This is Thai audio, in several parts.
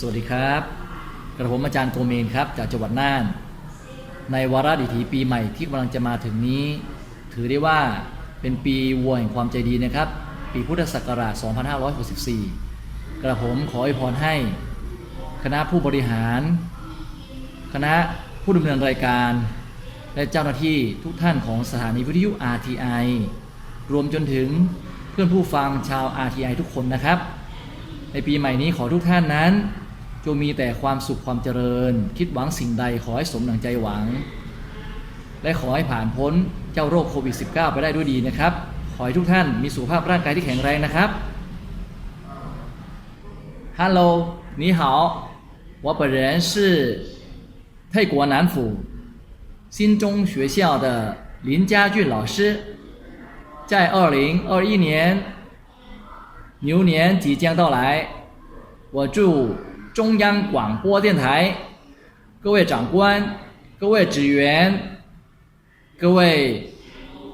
สวัสดีครับ กระผมอาจารย์โกเมนครับจากจังหวัดน่าน ในวาระดิถีปีใหม่ที่กำลังจะมาถึงนี้ ถือได้ว่าเป็นปีวัวแห่งความใจดีนะครับ ปีพุทธศักราช 2564 กระผมขออวยพรให้ คณะผู้บริหาร คณะผู้ดำเนินรายการ และเจ้าหน้าที่ทุกท่านของสถานีวิทยุ RTI รวมจนถึงเพื่อนผู้ฟังชาว RTI ทุกคนนะครับ ในปีใหม่นี้ขอทุกท่านนั้น จงมีแต่ความสุขความเจริญ คิดหวังสิ่งใดขอให้สมดังใจหวัง และขอให้ผ่านพ้นเจ้าโรคโควิด -19 ไปได้ด้วยดีนะครับ ขอให้ทุกท่านมีสุขภาพร่างกายที่แข็งแรงนะครับฮัลโหล你好我本人是泰国南府新中学校的林家俊老师在2021年牛年即将到来，我祝 中央广播电台各位长官、各位职员、各位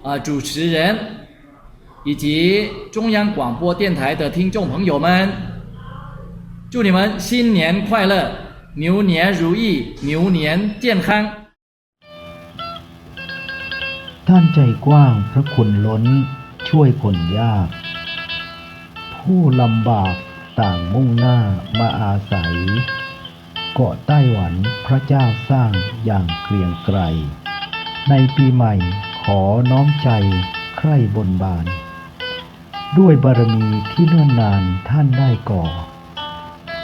啊、呃主持人以及中央广播电台的听众朋友们，祝你们新年快乐，牛年如意，牛年健康。 ท่านใจกว้างพระคุณล้นช่วยคนยาก ผู้ลำบาก ต่างมุ่งหน้ามาอาศัย เกาะไต้หวันพระเจ้าสร้างอย่างเกรียงไกร ในปีใหม่ขอน้อมใจใคร่บนบาน ด้วยบารมีที่เนิ่นนานท่านได้ก่อ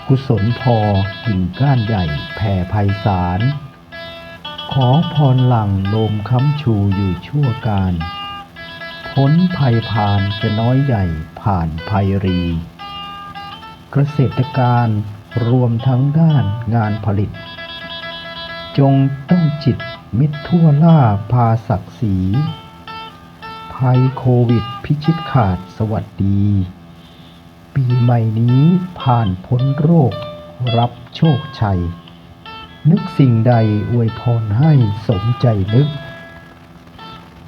กุศลพอกิ่งก้านใหญ่แผ่ไพศาล ขอพรหลังลมค้ำชูอยู่ชั่วการ พ้นภัยผ่านจะน้อยใหญ่ผ่านภัยรี เกษตรการรวมทั้งด้านงานผลิต จงต้องจิตมิตรทั่วล่าพาศักดิ์ศรีภัยโควิดพิชิตขาดสวัสดี ปีใหม่นี้ผ่านพ้นโรค รับโชคชัย นึกสิ่งใดอวยพรให้สมใจนึก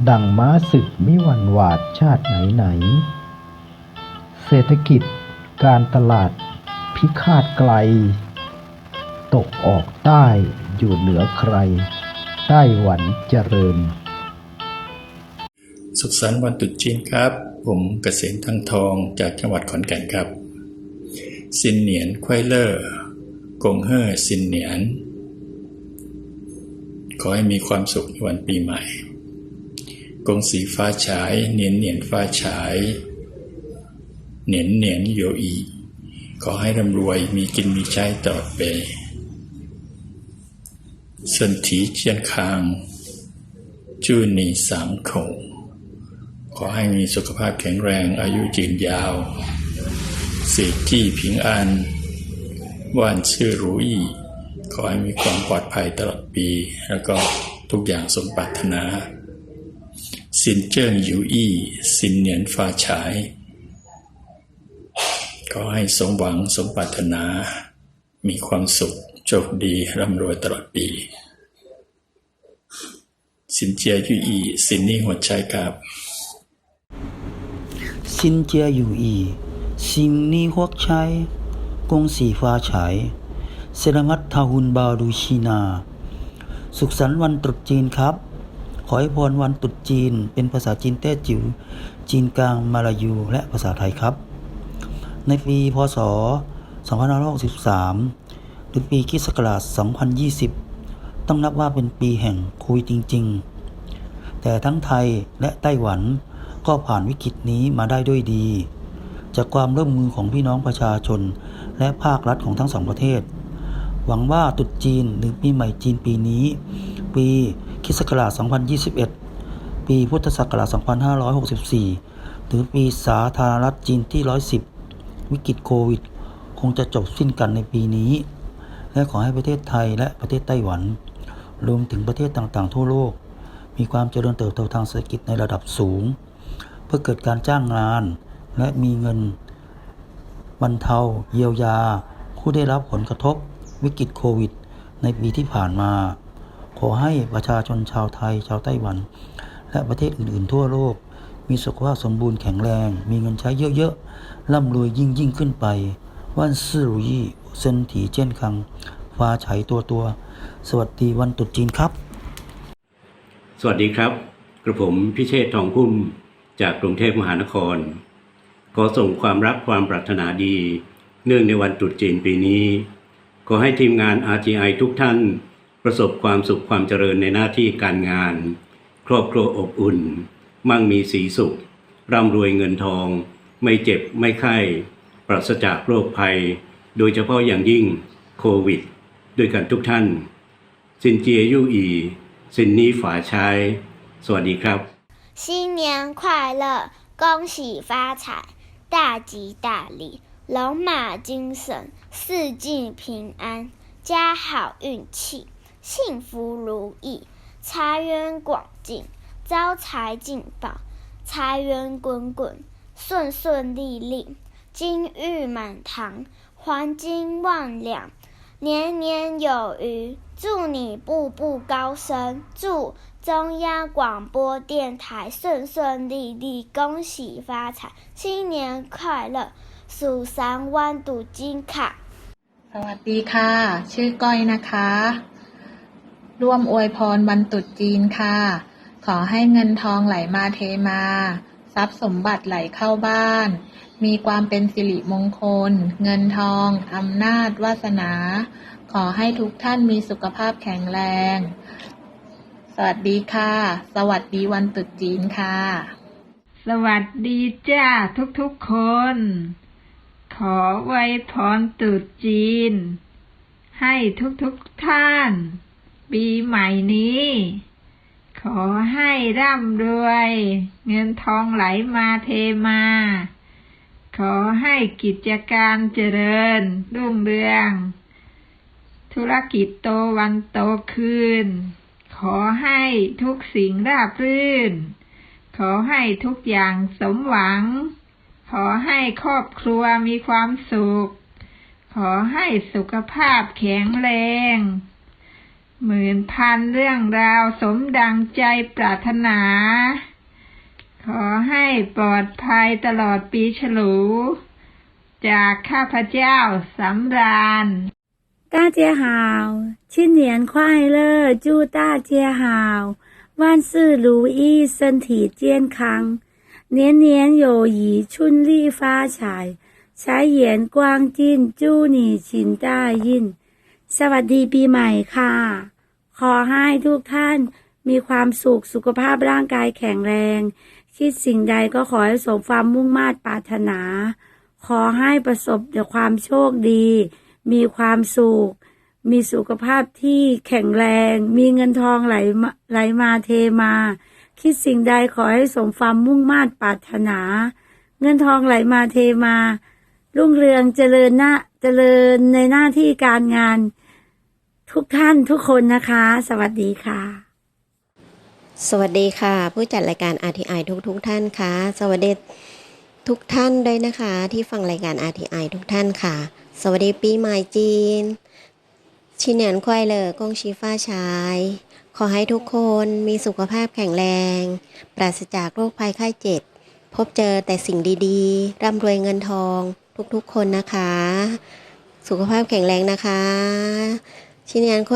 ดังม้าศึกมิหวันหวาดชาติไหนไหน เศรษฐกิจ การตลาดพิฆาตไกล ตกออกใต้อยู่เหนือใคร ไต้หวันเจริญ สุขสันต์วันตรุษจีนครับ ผมเกษมทั้งทองจากจังหวัดขอนแก่นครับซินเหนียนควายเลอร์กงเฮ่อซินเหนียน ขอให้มีความสุขในวันปีใหม่ กงสีฟ้าฉาย เหนียนเหนียนฟ้าฉาย เหนียนเหนียนโยอีขอให้ร่ำรวยมีกินมีใช้ตลอดไปสันถีเจียนคาง จูหนีสามคงขอให้มีสุขภาพแข็งแรงอายุยืนยาวเสกจี้ผิงอันว่านชื่อรู้อีขอให้มีความปลอดภัยตลอดปี แล้วก็ทุกอย่างสมปรารถนา สินเจิ้งหยูอี้ สินเหนียนฟ้าฉาย ก็ให้สมหวังสมปรารถนา มีความสุขโชคดีร่ำรวยตลอดปี สินเจียยู่อี สินนี่หัวใจครับสินเจียยู่อีสินนี่หัวใจกงสีฟ้าฉายเซรามัตทาหุนบาดูชีนา สุขสันต์วันตรุษจีนครับ ขอให้พรวันตรุษจีน เป็นภาษาจีนแต้จิ๋วจีนกลางมาลายูและภาษาไทยครับ ในปีพศ 2563 หรือปีคิสต์ศักราช 2020 ต้องนับว่าเป็นปีแห่งโควิดจริง ๆ แต่ทั้งไทยและไต้หวันก็ผ่านวิกฤตนี้มาได้ด้วยดี จากความร่วมมือของพี่น้องประชาชน และภาครัฐของทั้งสองประเทศ หวังว่าตรุษจีนหรือปีใหม่จีนปีนี้ ปีคิสต์ศักราช 2021 ปีพุทธศักราช 2564 หรือปีสาธารณรัฐจีนที่ 110 วิกฤตโควิด คงจะจบสิ้นกันในปีนี้ และขอให้ประเทศไทยและประเทศไต้หวัน รวมถึงประเทศต่างๆ ทั่วโลก มีความเจริญเติบโตทางเศรษฐกิจในระดับสูง เพื่อเกิดการจ้างงาน และมีเงินบรรเทา เยียวยา ผู้ได้รับผลกระทบวิกฤตโควิด ในปีที่ผ่านมา ขอให้ประชาชนชาวไทย ชาวไต้หวัน และประเทศอื่น ๆ ทั่วโลก มีสุขภาพสมบูรณ์แข็งแรง มีเงินใช้เยอะๆ ร่ำรวยยิ่งยิ่งขึ้นไป วันซื่อรุยเซนถีเช่นคัง ฟ้าฉายตัวตัว สวัสดีวันตรุษจีนครับ สวัสดีครับ กระผมพิเชษทองพุ่มจากกรุงเทพมหานคร ขอส่งความรักความปรารถนาดี เนื่องในวันตรุษจีนปีนี้ ขอให้ทีมงาน RGI ทุกท่าน ประสบความสุขความเจริญในหน้าที่การงาน ครอบครัวอบอุ่น มั่งมีสีสุข ร่ำรวยเงินทอง ไม่เจ็บไม่ไข้ ปราศจากโรคภัย โดยเฉพาะอย่างยิ่งโควิด ด้วยกันทุกท่าน สินเจียยู่อีสินนี้ฝาใช้ สวัสดีครับ 新年快乐，恭喜发财，大吉大利，龙马精神，四季平安，家好运气，幸福如意，财源广进， 招财进宝，财源滚滚，顺顺利利，金玉满堂，黄金万两。年年有余，祝你步步高升，祝中央广播电台顺顺利利，恭喜发财，新年快乐，สุสานวันตรุษจีนค่ะ สวัสดีค่ะ ชื่อก้อยนะคะ ร่วมอวยพรวันตรุษจีนค่ะ ขอให้เงินทองไหลมาเทมา ทรัพย์สมบัติไหลเข้าบ้าน มีความเป็นสิริมงคล เงินทองอำนาจ วาสนา ขอให้ทุกท่านมีสุขภาพแข็งแรง สวัสดีค่ะ สวัสดีวันตรุษจีนค่ะ สวัสดีจ้าทุกๆคน ขอไว้พรตรุษจีน ให้ทุกๆท่าน ปีใหม่นี้ ขอให้ร่ำรวย เงินทองไหลมาเทมา ขอให้กิจการเจริญ รุ่งเรือง ธุรกิจโตวันโตคืน ขอให้ทุกสิ่งราบรื่น ขอให้ทุกอย่างสมหวัง ขอให้ครอบครัวมีความสุข ขอให้สุขภาพแข็งแรง หมื่นพันเรื่องราวสมดังใจปรารถนา ขอให้ปลอดภัยตลอดปีฉลู จากข้าพเจ้าสำราญ 大家好，新年快乐！祝大家好，万事如意，身体健康，年年有余，春利发财，财源光进，祝你行大运。 สวัสดีปีใหม่ค่ะ ขอให้ทุกท่านมีความสุขสุขภาพร่างกายแข็งแรง คิดสิ่งใดก็ขอให้สมความมุ่งมา่ปรารถนา ขอให้ประสบแต่ความโชคดี มีความสุข มีสุขภาพที่แข็งแรง มีเงินทองไหลมาไหลมาเทมา คิดสิ่งใดขอให้สมความมุ่งมา่ปรารถนา เงินทองไหลมาเทมา รุ่งเรืองเจริญหน้าเจริญในหน้าที่การงาน ทุกท่านทุกคนนะคะ สวัสดีค่ะ สวัสดีค่ะ ผู้จัดรายการ RTI ทุกทุกท่านค่ะ สวัสดีทุกท่านด้วยนะคะ ที่ฟังรายการ RTI ทุกท่านค่ะ สวัสดีปีใหม่จีนชินเหนียนควายเลอกงชีฟ้าชาย ขอให้ทุกคนมีสุขภาพแข็งแรง ปราศจากโรคภัยไข้เจ็บ พบเจอแต่สิ่งดีๆ ร่ำรวยเงินทองทุกๆคนนะคะ สุขภาพแข็งแรงนะคะ ชินเหนียนค